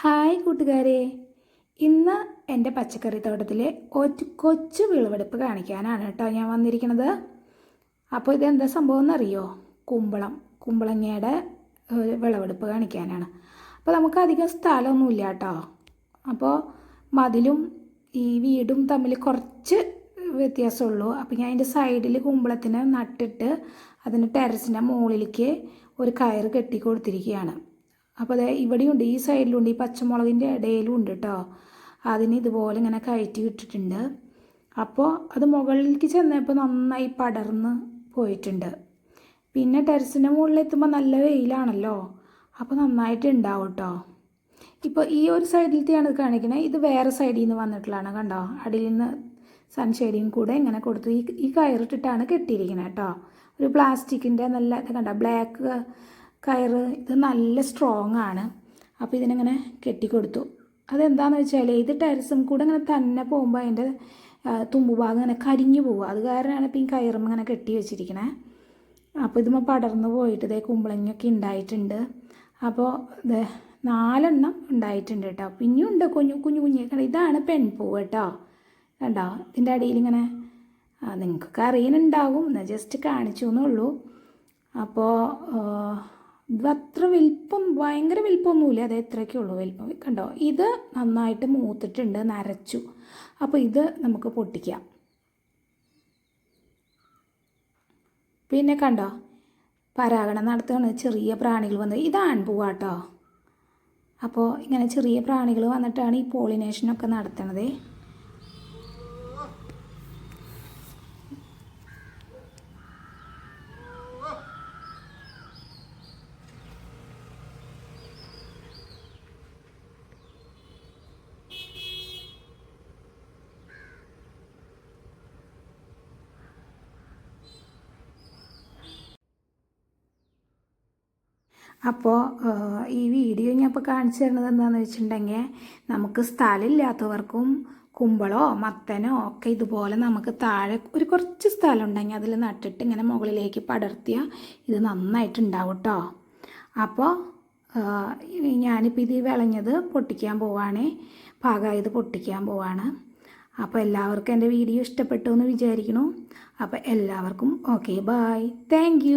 Hi കൂട്ടുകാരെ. ഇന്ന് എന്റെ പച്ചക്കറി തോട്ടത്തിലെ ഒരു കൊച്ചു വിളവെടുപ്പ് കാണിക്കാനാണ് കേട്ടോ ഞാൻ വന്നിരിക്കുന്നത്. അപ്പോൾ ഇതെന്താ സംഭവം എന്നറിയോ? കുമ്പളം കുമ്പളങ്ങയുടെ വിളവെടുപ്പ് കാണിക്കാനാണ്. അപ്പോൾ നമുക്ക് അധികം സ്ഥലമൊന്നുമില്ല കേട്ടോ. അപ്പോൾ മതിലും ഈ വീടും തമ്മിൽ കുറച്ച് വ്യത്യാസമുള്ളൂ. അപ്പോൾ ഞാൻ അതിന്റെ സൈഡിൽ കുമ്പളത്തിന് നട്ടിട്ട് അതിന് ടെറസിന്റെ മുകളിലേക്ക് ഒരു കയറ് കെട്ടി കൊടുത്തിരിക്കുകയാണ്. അപ്പോൾ അതെ ഇവിടെയുണ്ട് ഈ സൈഡിലുണ്ട് ഈ പച്ചമുളകിന്റെ ഇടയിലും ഉണ്ട് കേട്ടോ അതിന് ഇതുപോലെ ഇങ്ങനെ കയറ്റി വിട്ടിട്ടുണ്ട് അപ്പോൾ അത് മുകളിലേക്ക് ചെന്നപ്പോൾ നന്നായി പടർന്ന് പോയിട്ടുണ്ട്. പിന്നെ ടെറസിന്റെ മുകളിൽ എത്തുമ്പോൾ നല്ല വെയിലാണല്ലോ അപ്പോൾ നന്നായിട്ട് ഉണ്ടാവും കേട്ടോ ഇപ്പോൾ ഈ ഒരു സൈഡിലത്തെയാണ് ഇത് കാണിക്കുന്നത് ഇത് വേറെ സൈഡിൽ നിന്ന് വന്നിട്ടുള്ളതാണ് കണ്ടോ? അടിയിൽ നിന്ന് സൺഷെയ്ഡിങ് കൂടെ ഇങ്ങനെ കൊടുത്തു ഈ ഈ കയറിട്ടിട്ടാണ് കെട്ടിയിരിക്കുന്നത് കേട്ടോ ഒരു പ്ലാസ്റ്റിക്കിന്റെ നല്ല കണ്ടോ? ബ്ലാക്ക് കയറ് ഇത് നല്ല സ്ട്രോങ് ആണ്. അപ്പോൾ ഇതിനിങ്ങനെ കെട്ടിക്കൊടുത്തു. അതെന്താണെന്ന് വെച്ചാൽ ഇത് ടെറസും കൂടെ ഇങ്ങനെ തന്നെ പോകുമ്പോൾ അതിന്റെ തുമ്പുഭാഗം ഇങ്ങനെ കരിഞ്ഞു പോകും അത് കാരണമാണ് ഇപ്പോൾ ഈ കയറും ഇങ്ങനെ കെട്ടി വെച്ചിരിക്കണേ. അപ്പോൾ ഇതുമ്പോൾ പടർന്നു പോയിട്ട് ഇതേ കുമ്പളങ്ങൊക്കെ ഉണ്ടായിട്ടുണ്ട് അപ്പോൾ ഇത് നാലെണ്ണം ഉണ്ടായിട്ടുണ്ട് കേട്ടോ. ഉണ്ട് കുഞ്ഞു കുഞ്ഞു കുഞ്ഞു. ഇതാണ് പെൺപൂ കേട്ടോ. കണ്ടോ? ഇതിന്റെ അടിയിൽ ഇങ്ങനെ നിങ്ങൾക്കൊക്കെ അറിയുന്നുണ്ടാകും എന്നാൽ ജസ്റ്റ് കാണിച്ചു എന്നുള്ളൂ. അപ്പോൾ ഇത് അത്ര വലിപ്പം ഭയങ്കര വലിപ്പമൊന്നുമില്ല. അത് എത്രയൊക്കെ ഉള്ളൂ വലിപ്പം. കണ്ടോ? ഇത് നന്നായിട്ട് മൂത്തിട്ടുണ്ട് നരച്ചു. അപ്പോൾ ഇത് നമുക്ക് പൊട്ടിക്കാം. പിന്നെ കണ്ടോ? പരാഗണം നടത്തുകയാണ്. ചെറിയ പ്രാണികൾ വന്ന്. ഇത് ആൺപൂവാട്ടോ. അപ്പോൾ ഇങ്ങനെ ചെറിയ പ്രാണികൾ വന്നിട്ടാണ് ഈ പോളിനേഷനൊക്കെ നടത്തണത്. അപ്പോൾ ഈ വീഡിയോ ഞാൻ ഇപ്പോൾ കാണിച്ചു തരുന്നത് എന്താണെന്ന് വെച്ചിട്ടുണ്ടെങ്കിൽ നമുക്ക് സ്ഥലമില്ലാത്തവർക്കും കുമ്പളോ മത്തനോ ഒക്കെ ഇതുപോലെ നമുക്ക് താഴെ ഒരു കുറച്ച് സ്ഥലം ഉണ്ടെങ്കിൽ അതിൽ നട്ടിട്ട് ഇങ്ങനെ മുകളിലേക്ക് പടർത്തിയാൽ ഇത് നന്നായിട്ട് ഉണ്ടാവും കേട്ടോ അപ്പോൾ ഞാനിപ്പോൾ ഇത് വിളഞ്ഞത് പൊട്ടിക്കാൻ പോവാണ്. പാകമായത് പൊട്ടിക്കാൻ പോവാണ്. അപ്പോൾ എല്ലാവർക്കും എന്റെ വീഡിയോ ഇഷ്ടപ്പെട്ടു എന്ന് വിചാരിക്കുന്നു. അപ്പോൾ എല്ലാവർക്കും ഓക്കെ ബായ് താങ്ക്